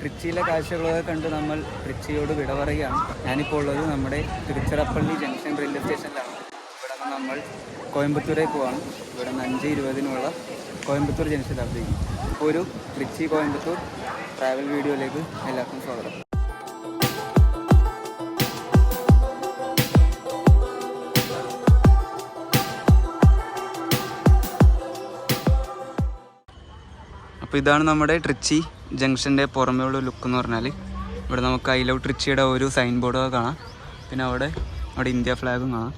ട്രിച്ചിയിലെ കാഴ്ചകളൊക്കെ കണ്ട് നമ്മൾ ട്രിച്ചിയോട് വിട പറയുകയാണ്. ഞാനിപ്പോൾ ഉള്ളത് നമ്മുടെ തിരുച്ചിറപ്പള്ളി ജംഗ്ഷൻ റെയിൽവേ സ്റ്റേഷനിലാണ് ഇവിടെ നിന്ന് നമ്മൾ കോയമ്പത്തൂരേക്ക് പോവാണ്. ഇവിടെ നിന്ന് അഞ്ച് ഇരുപതിനുള്ള കോയമ്പത്തൂർ ജംഗ്ഷൻ അപ്പോൾ ഒരു ട്രിച്ചി കോയമ്പത്തൂർ ട്രാവൽ വീഡിയോയിലേക്ക് എല്ലാവർക്കും സ്വാഗതം. അപ്പോൾ ഇതാണ് നമ്മുടെ ട്രിച്ചി. ജംഗ്ഷന്റെ പുറമേയുള്ള ലുക്ക് എന്ന് പറഞ്ഞാൽ ഇവിടെ നമുക്ക് ഐ ലവ് ട്രിച്ചിയുടെ ഒരു സൈൻ ബോർഡൊക്കെ കാണാം. പിന്നെ അവിടെ അവിടെ ഇന്ത്യ ഫ്ലാഗും കാണാം.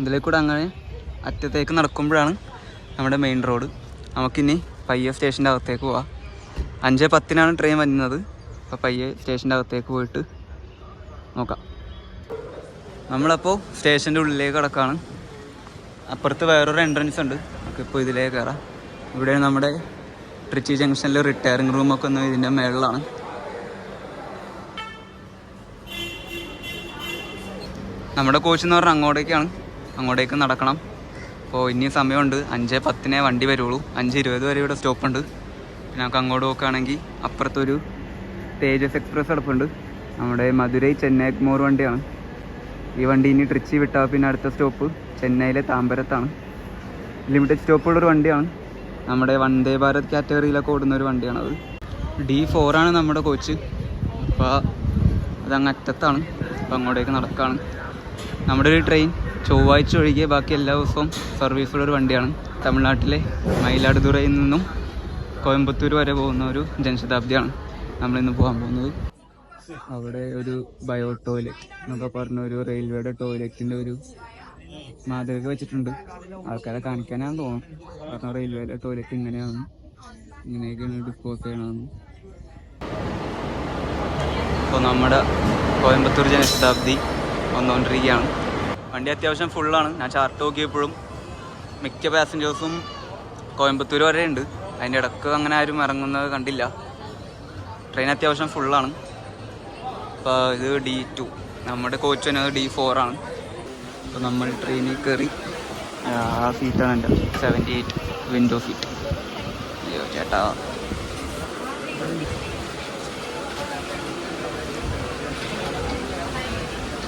ഇതിലേക്കൂടെ കൂടെ അങ്ങനെ അറ്റത്തേക്ക് നടക്കുമ്പോഴാണ് നമ്മുടെ മെയിൻ റോഡ് നമുക്കിനി പയ്യ സ്റ്റേഷന്റെ അകത്തേക്ക് പോവാം. അഞ്ച് പത്തിനാണ് ട്രെയിൻ വരുന്നത്. അപ്പോൾ പയ്യെ സ്റ്റേഷന്റെ അകത്തേക്ക് പോയിട്ട് നോക്കാം. നമ്മളപ്പോൾ സ്റ്റേഷന്റെ ഉള്ളിലേക്ക് കിടക്കുകയാണ് അപ്പുറത്ത് വേറൊരു എൻട്രൻസ് ഉണ്ട്. നമുക്കിപ്പോൾ ഇതിലേക്ക് കയറാം ഇവിടെയാണ് നമ്മുടെ ട്രിച്ചി ജംഗ്ഷനിലെ റിട്ടയറിംഗ് റൂമൊക്കെ ഒന്ന് ഇതിന്റെ മേളിലാണ്. നമ്മുടെ കോച്ച് എന്ന് പറഞ്ഞാൽ അങ്ങോട്ടേക്കാണ്. അങ്ങോട്ടേക്ക് നടക്കണം. അപ്പോൾ ഇനി സമയമുണ്ട്. അഞ്ച് പത്തിനേ വണ്ടി വരുള്ളൂ. അഞ്ച് ഇരുപത് വരെ ഇവിടെ സ്റ്റോപ്പ് ഉണ്ട്. പിന്നെ നമുക്ക് അങ്ങോട്ട് നോക്കുകയാണെങ്കിൽ അപ്പുറത്തൊരു തേജസ് എക്സ്പ്രസ് അടുപ്പുണ്ട്. നമ്മുടെ മധുരൈ ചെന്നൈ എഗ്മോർ വണ്ടിയാണ്. ഈ വണ്ടി ഇനി ട്രിച്ചി വിട്ടാൽ പിന്നെ അടുത്ത സ്റ്റോപ്പ് ചെന്നൈയിലെ താമ്പരത്താണ്. ലിമിറ്റഡ് സ്റ്റോപ്പുള്ളൊരു വണ്ടിയാണ്. നമ്മുടെ വന്ദേ ഭാരത് കാറ്റഗറിയിലൊക്കെ ഓടുന്ന ഒരു വണ്ടിയാണത് ഡി ഫോറാണ് നമ്മുടെ കോച്ച്. അപ്പോൾ അതങ്ങ് അറ്റത്താണ്. അപ്പോൾ അങ്ങോട്ടേക്ക് നടക്കുകയാണ് നമ്മുടെ ഒരു ട്രെയിൻ ചൊവ്വാഴ്ച ഒഴികെ ബാക്കി എല്ലാ ദിവസവും സർവീസുള്ള ഒരു വണ്ടിയാണ്. തമിഴ്നാട്ടിലെ മയിലാടുതുറയിൽ നിന്നും കോയമ്പത്തൂർ വരെ പോകുന്ന ഒരു ജനശതാബ്ദിയാണ് നമ്മളിന്ന് പോകാൻ പോകുന്നത്. അവിടെ ഒരു ബയോ ടോയ്ലറ്റ് എന്നൊക്കെ പറഞ്ഞ ഒരു റെയിൽവേയുടെ ടോയ്ലറ്റിന്റെ ഒരു മാതൃക വെച്ചിട്ടുണ്ട്. ആൾക്കാരെ കാണിക്കാനാന്ന് തോന്നും കാരണം റെയിൽവേയിലെ ടോയ്ലറ്റ് ഇങ്ങനെയാണ്. ഇങ്ങനെയൊക്കെയാണ് ഡിസ്പോസ് ചെയ്യണമെന്ന് ഇപ്പോൾ നമ്മുടെ കോയമ്പത്തൂർ ജനശതാബ്ദി വന്നുകൊണ്ടിരിക്കുകയാണ് വണ്ടി അത്യാവശ്യം ഫുള്ളാണ് ഞാൻ ചാർട്ട് നോക്കിയപ്പോഴും മിക്ക പാസഞ്ചേഴ്സും കോയമ്പത്തൂർ വരെ ഉണ്ട്. അതിന്റെ ഇടയ്ക്ക് അങ്ങനെ ആരും ഇറങ്ങുന്നത് കണ്ടില്ല. ട്രെയിൻ അത്യാവശ്യം ഫുള്ളാണ് അപ്പോൾ ഇത് ഡി ടു നമ്മുടെ കോച്ച് തന്നെ ഡി ഫോറാണ് അപ്പോൾ നമ്മൾ ട്രെയിനിൽ കയറി ആ സീറ്റാണ് എന്റെ സെവന്റി എയ്റ്റ് വിൻഡോ സീറ്റ് അയ്യോ ചേട്ടാ.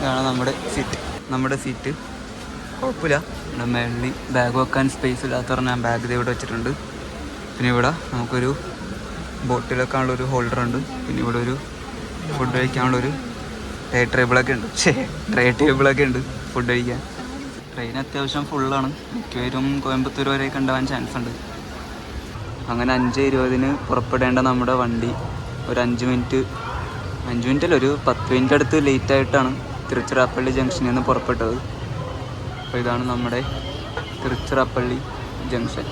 ഇതാണ് നമ്മുടെ സീറ്റ് നമ്മുടെ സീറ്റ് കുഴപ്പമില്ല. ഇവിടെ മേളിൽ ബാഗ് വെക്കാൻ സ്പേസ് ഇല്ലാത്ത ഞാൻ ബാഗ് ഇവിടെ വെച്ചിട്ടുണ്ട്. പിന്നെ ഇവിടെ നമുക്കൊരു ബോട്ടിൽ വെക്കാനുള്ളൊരു ഹോൾഡർ ഉണ്ട്. പിന്നെ ഇവിടെ ഒരു ഫുഡ് കഴിക്കാനുള്ളൊരു ട്രേ ടേബിളൊക്കെ ഉണ്ട്. ഛേ ട്രേ ടേബിളൊക്കെ ഉണ്ട്. ഫുഡ് കഴിക്കാൻ. ട്രെയിൻ അത്യാവശ്യം ഫുള്ളാണ് മിക്കവരും കോയമ്പത്തൂർ വരെയൊക്കെ ഉണ്ടാവാൻ ചാൻസ് ഉണ്ട്. അങ്ങനെ അഞ്ച് ഇരുപതിന് പുറപ്പെടേണ്ട നമ്മുടെ വണ്ടി ഒരു അഞ്ച് മിനിറ്റ് അഞ്ച് മിനിറ്റ് അല്ല ഒരു പത്ത് മിനിറ്റ് അടുത്ത് ലേറ്റ് ആയിട്ടാണ് തിരുച്ചിറാപ്പള്ളി ജംഗ്ഷനിൽ നിന്ന് പുറപ്പെട്ടത്. അപ്പോൾ ഇതാണ് നമ്മുടെ തിരുച്ചിറാപ്പള്ളി ജംഗ്ഷൻ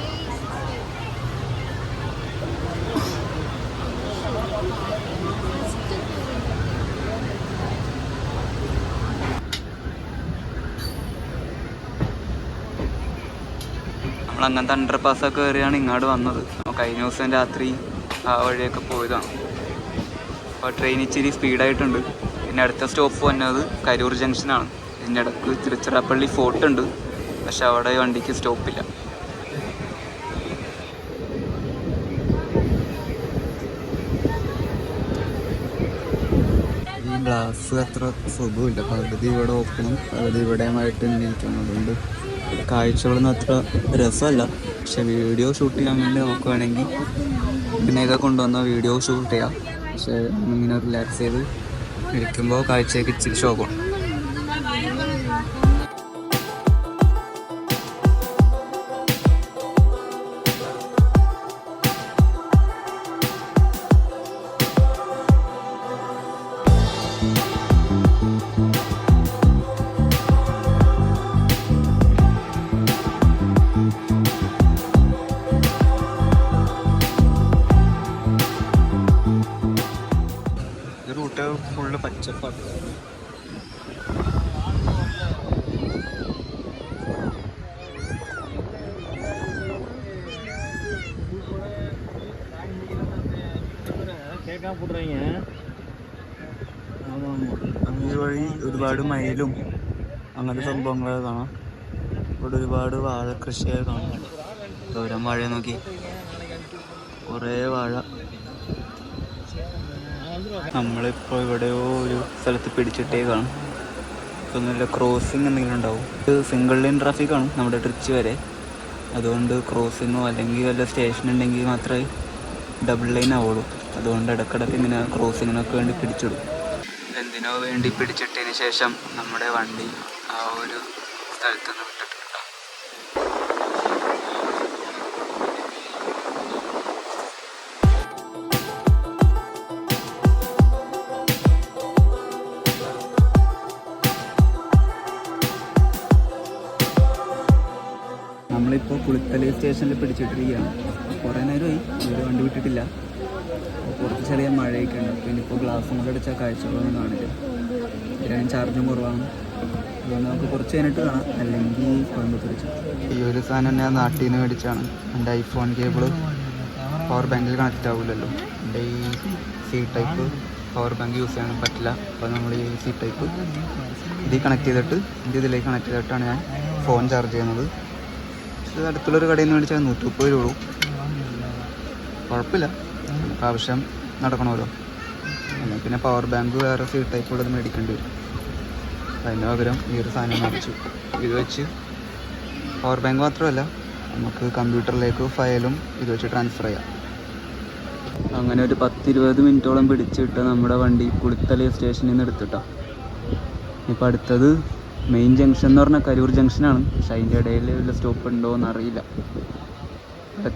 നമ്മൾ അങ്ങനത്തെ അണ്ടർ പാസ്സൊക്കെ കയറിയാണ് ഇങ്ങോട്ട് വന്നത്. കഴിഞ്ഞ ദിവസം രാത്രി ആ വഴിയൊക്കെ പോയതാണ്. അപ്പോൾ ട്രെയിൻ ഇച്ചിരി സ്പീഡായിട്ടുണ്ട് പിന്നെ അടുത്ത സ്റ്റോപ്പ് വന്നത് കരൂർ ജംഗ്ഷനാണ് ഇതിന്റെ ഇടയ്ക്ക് തിരുച്ചിറപ്പള്ളി ഫോർട്ട് ഉണ്ട്. പക്ഷെ അവിടെ വണ്ടിക്ക് സ്റ്റോപ്പില്ല ഗ്ലാസ് അത്ര സുഖമില്ല. പകുതി ഇവിടെ ഓപ്പണും പകുതി ഇവിടെയുമായിട്ട് ഇരിക്കുന്നതുകൊണ്ട് കാഴ്ചകളൊന്നും അത്ര രസമല്ല. പക്ഷെ വീഡിയോ ഷൂട്ട് ചെയ്യാൻ വേണ്ടി നോക്കുവാണെങ്കിൽ ഇതിനെയൊക്കെ കൊണ്ടുവന്ന വീഡിയോ ഷൂട്ട് ചെയ്യാം. പക്ഷെ ഇങ്ങനെ റിലാക്സ് ചെയ്ത് ഇരിക്കുമ്പോൾ കാഴ്ചയൊക്കെ ഇച്ചിരി ശോകമാണ് கேட்காம போட்டுறீங்க ஆமாம் ஆமாம் ഈ വഴി ഒരുപാട് മയിലും അങ്ങനത്തെ സംഭവങ്ങളൊക്കെ കാണാം ഇവിടെ ഒരുപാട് വാഴ കൃഷിയൊക്കെ കാണാം ദൂരം വാഴ നോക്കി കുറേ വാഴ നമ്മളിപ്പോൾ എവിടെയോ ഒരു സ്ഥലത്ത് പിടിച്ചിട്ടേക്കാണ് ഇപ്പം നല്ല ക്രോസിങ് എന്തെങ്കിലും ഉണ്ടാവും ഇത് സിംഗിൾ ലൈൻ ട്രാഫിക്കാണ് നമ്മുടെ ട്രിച്ച് വരെ അതുകൊണ്ട് ക്രോസിങ്ങോ അല്ലെങ്കിൽ വല്ല സ്റ്റേഷൻ ഉണ്ടെങ്കിൽ മാത്രമേ ഡബിൾ ലൈൻ ആവുള്ളൂ അതുകൊണ്ട് ഇടക്കിടക്ക് ഇങ്ങനെ ക്രോസിങ്ങിനൊക്കെ വേണ്ടി പിടിച്ചിടും. എന്തിനോ വേണ്ടി പിടിച്ചിട്ടതിന് ശേഷം നമ്മുടെ വണ്ടി ആ ഒരു സ്ഥലത്ത് നിന്ന് നമ്മളിപ്പോൾ കുളിത്തലി സ്റ്റേഷനിൽ പിടിച്ചിട്ടിരിക്കുകയാണ്. കുറേ നേരമായി ഇവർ വണ്ടി വിട്ടിട്ടില്ല. പുറത്ത് ചെറിയ മഴയൊക്കെ ഉണ്ട്. പിന്നെ ഇപ്പോൾ ഗ്ലാസ്സും കൂടെ അടിച്ചാൽ കാഴ്ചകളൊന്നും കാണില്ല. ഇതിന് ചാർജും കുറവാണ്. അതുകൊണ്ട് നമുക്ക് കുറച്ച് കഴിഞ്ഞിട്ട് കാണാം. അല്ലെങ്കിൽ കോയമ്പത്തൂർ ഈ ഒരു സാധനം ഞാൻ നാട്ടിൽ നിന്ന് മേടിച്ചാണ്. എന്റെ ഐഫോൺ കേബിൾ പവർ ബാങ്കിൽ കണക്റ്റ് ആവില്ലല്ലോ എന്റെ ഈ C type power bank use ചെയ്യാൻ പറ്റില്ല. അപ്പോൾ നമ്മൾ ഈ സി ടൈപ്പ് ഇതിൽ കണക്ട് ചെയ്തിട്ട് എന്റെ ഇതിലേക്ക് കണക്ട് ചെയ്തിട്ടാണ് ഞാൻ ഫോൺ ചാർജ് ചെയ്യുന്നത്. അടുത്തുള്ളൊരു കടയിൽ നിന്ന് മേടിച്ചാൽ നൂറ്റി മുപ്പത് രൂപ കുഴപ്പമില്ല. ആവശ്യം നടക്കണമല്ലോ. എന്നാൽ പിന്നെ പവർ ബാങ്ക് വേറെ സി ടൈപ്പ് ഉള്ളത് മേടിക്കേണ്ടി വരും. അതിന് പകരം ഈ ഒരു സാധനം മേടിച്ചു ഇത് വെച്ച് പവർ ബാങ്ക് മാത്രമല്ല നമുക്ക് കമ്പ്യൂട്ടറിലേക്ക് ഫയലും ഇത് വെച്ച് ട്രാൻസ്ഫർ ചെയ്യാം. അങ്ങനെ ഒരു പത്തിരുപത് മിനിറ്റോളം പിടിച്ചിട്ട് നമ്മുടെ വണ്ടി കുളിത്തല സ്റ്റേഷനിൽ നിന്ന് എടുത്തിട്ടാണ് ഇപ്പം അടുത്തത് മെയിൻ ജംഗ്ഷൻ എന്ന് പറഞ്ഞാൽ കരൂർ ജംഗ്ഷനാണ് പക്ഷെ അതിന്റെ ഇടയിൽ വല്ല സ്റ്റോപ്പ് ഉണ്ടോ എന്ന് അറിയില്ല.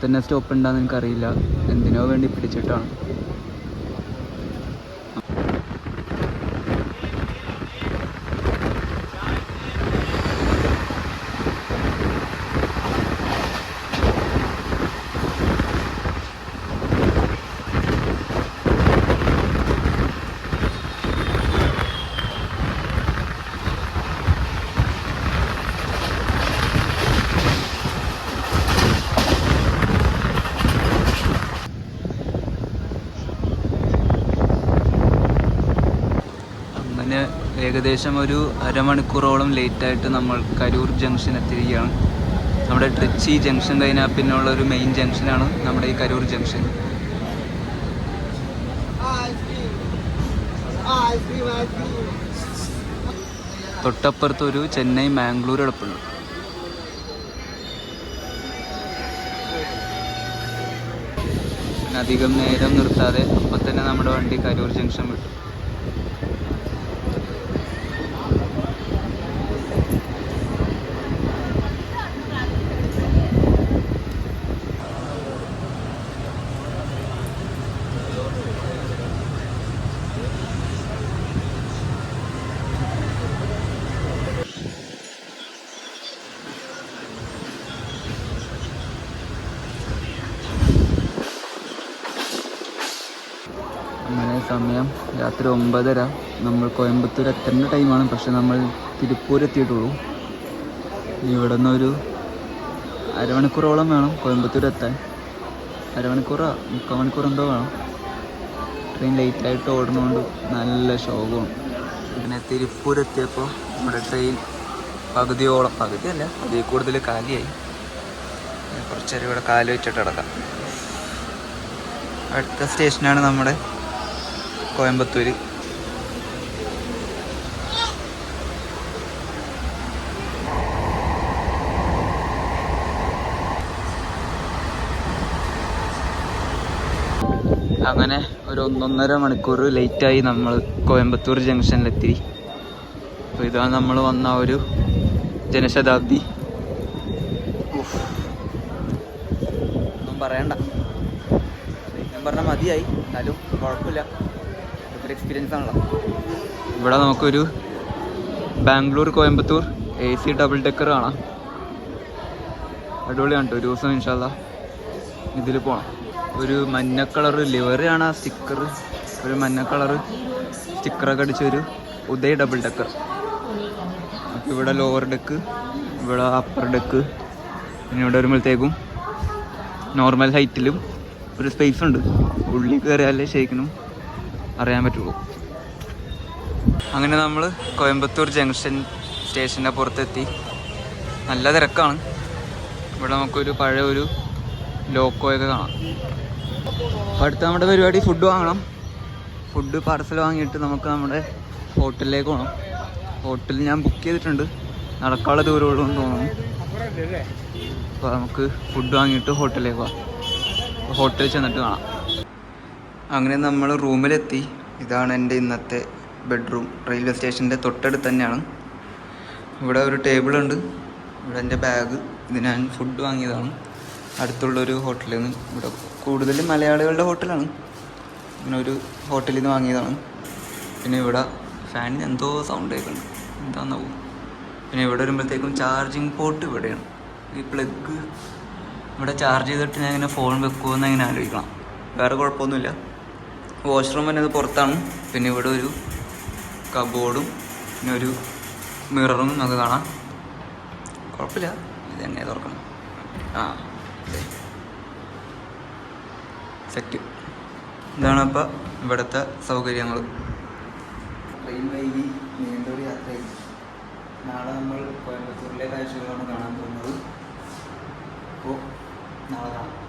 തന്നെ സ്റ്റോപ്പ് ഉണ്ടാകുന്ന എനിക്കറിയില്ല എന്തിനോ വേണ്ടി പിടിച്ചിട്ടാണ് അങ്ങനെ ഏകദേശം ഒരു അരമണിക്കൂറോളം ലേറ്റായിട്ട് നമ്മൾ കരൂർ ജംഗ്ഷൻ എത്തിയിരിക്കുകയാണ്. നമ്മുടെ ട്രിച്ചി ജംഗ്ഷൻ കഴിഞ്ഞാൽ പിന്നെയുള്ള ഒരു മെയിൻ ജംഗ്ഷനാണ് നമ്മുടെ ഈ കരൂർ ജംഗ്ഷൻ. തൊട്ടപ്പുറത്ത് ഒരു ചെന്നൈ മാംഗ്ലൂർ കിടപ്പുണ്ട് അധികം നേരം നിർത്താതെ അപ്പം തന്നെ നമ്മുടെ വണ്ടി കരൂർ ജംഗ്ഷൻ വിട്ടു അങ്ങനെ സമയം രാത്രി ഒമ്പതര. നമ്മൾ കോയമ്പത്തൂർ എത്തേണ്ട ടൈമാണ്. പക്ഷെ നമ്മൾ തിരുപ്പൂർ എത്തിയിട്ടുള്ളൂ. ഇവിടെ നിന്നൊരു അരമണിക്കൂറോളം വേണം കോയമ്പത്തൂർ എത്താൻ. അരമണിക്കൂറാ മുക്കാൽ മണിക്കൂർ എന്തോ വേണം. ട്രെയിൻ ലേറ്റായിട്ട് ഓടുന്നതുകൊണ്ട് നല്ല ശോകമാണ്. പിന്നെ തിരുപ്പൂർ എത്തിയപ്പോൾ നമ്മുടെ ട്രെയിൻ പകുതിയോളം പകുതിയല്ല അതിൽ കൂടുതൽ കാലിയായി. കുറച്ചേരം ഇവിടെ കാൽ വെച്ചിട്ട് കിടക്കാം അടുത്ത സ്റ്റേഷനാണ് നമ്മുടെ കോയമ്പത്തൂര്. അങ്ങനെ ഒരു ഒന്നൊന്നര മണിക്കൂർ ലേറ്റായി നമ്മൾ കോയമ്പത്തൂർ ജംഗ്ഷനിലെത്തി. അപ്പോൾ ഇതാണ് നമ്മൾ വന്ന ഒരു ജനശതാബ്ദി. ഒന്നും പറയണ്ട. ഞാൻ പറഞ്ഞാൽ മതിയായി. എന്നാലും കുഴപ്പമില്ല. ഒരു എക്സ്പീരിയൻസ് ആണല്ലോ. ഇവിടെ നമുക്കൊരു Bangalore Coimbatore A C double decker കാണാം. അടിപൊളിയാണ് ഒരു ദിവസം ഇൻഷാല്ല ഇതിൽ പോകണം ഒരു മഞ്ഞ കളർ ലിവറാണ് ആ സ്റ്റിക്കർ ഒരു മഞ്ഞ കളർ സ്റ്റിക്കറൊക്കെ അടിച്ചൊരു ഉദയ ഡബിൾ ഡെക്കർ ഇവിടെ ലോവർ ഡെക്ക് ഇവിടെ അപ്പർ ഡെക്ക് പിന്നെ ഇവിടെ വരുമ്പോഴത്തേക്കും നോർമൽ ഹൈറ്റിലും ഒരു സ്പേസ് ഉണ്ട്. ഉള്ളിൽ കയറിയാലേ ശരിക്കും അറിയാൻ പറ്റുള്ളൂ. അങ്ങനെ നമ്മൾ കോയമ്പത്തൂർ ജംഗ്ഷൻ സ്റ്റേഷന്റെ പുറത്തെത്തി. നല്ല തിരക്കാണ്. ഇവിടെ നമുക്കൊരു പഴയ ഒരു ലോക്കോയൊക്കെ കാണാം. അപ്പോൾ അടുത്ത നമ്മുടെ പരിപാടി ഫുഡ് വാങ്ങണം. ഫുഡ് പാർസൽ വാങ്ങിയിട്ട് നമുക്ക് നമ്മുടെ ഹോട്ടലിലേക്ക് പോകണം ഹോട്ടൽ ഞാൻ ബുക്ക് ചെയ്തിട്ടുണ്ട്. നടക്കാനുള്ള ദൂരമുള്ളൂ എന്ന് തോന്നുന്നു. അപ്പോൾ നമുക്ക് ഫുഡ് വാങ്ങിയിട്ട് ഹോട്ടലിലേക്ക് പോകാം ഹോട്ടലിൽ ചെന്നിട്ട് കാണാം. അങ്ങനെ നമ്മൾ റൂമിലെത്തി. ഇതാണ് എന്റെ ഇന്നത്തെ ബെഡ്റൂം. റെയിൽവേ സ്റ്റേഷന്റെ തൊട്ടടുത്ത് തന്നെയാണ്. ഇവിടെ ഒരു ടേബിളുണ്ട് ഇവിടെ എന്റെ ബാഗ് ഇത് ഞാൻ ഫുഡ് വാങ്ങിയതാണ്. അടുത്തുള്ളൊരു ഹോട്ടലിൽ നിന്ന് ഇവിടെ കൂടുതലും മലയാളികളുടെ ഹോട്ടലാണ് ഇങ്ങനെ ഒരു ഹോട്ടലിൽ നിന്ന് വാങ്ങിയതാണ്. പിന്നെ ഇവിടെ ഫാനിന് എന്തോ സൗണ്ട് കേൾക്കണം എന്താണെന്നാവും പിന്നെ ഇവിടെ വരുമ്പോഴത്തേക്കും ചാർജിങ് പോർട്ട് ഇവിടെയാണ്. ഈ പ്ലഗ് ഇവിടെ ചാർജ് ചെയ്തിട്ട് ഞാൻ ഇങ്ങനെ ഫോൺ വെക്കുമെന്ന് ഇങ്ങനെ ആലോചിക്കണം. വേറെ കുഴപ്പമൊന്നുമില്ല. വാഷ്റൂം ഇത് പുറത്താണ്. പിന്നെ ഇവിടെ ഒരു കബോർഡും പിന്നെ ഒരു മിററും നമുക്ക് കാണാം. കുഴപ്പമില്ല. ഇത് തന്നെ തുറക്കണം? ആ സെറ്റ് ഇതാണ് അപ്പോൾ ഇവിടുത്തെ സൗകര്യങ്ങൾ ട്രെയിൻ വൈകി നീണ്ടൊരു യാത്രയായി. നാളെ നമ്മൾ കോയമ്പത്തൂരിലെ കാഴ്ചകളാണ് കാണാൻ പോകുന്നത്. അപ്പോൾ നാളെ കാണാം.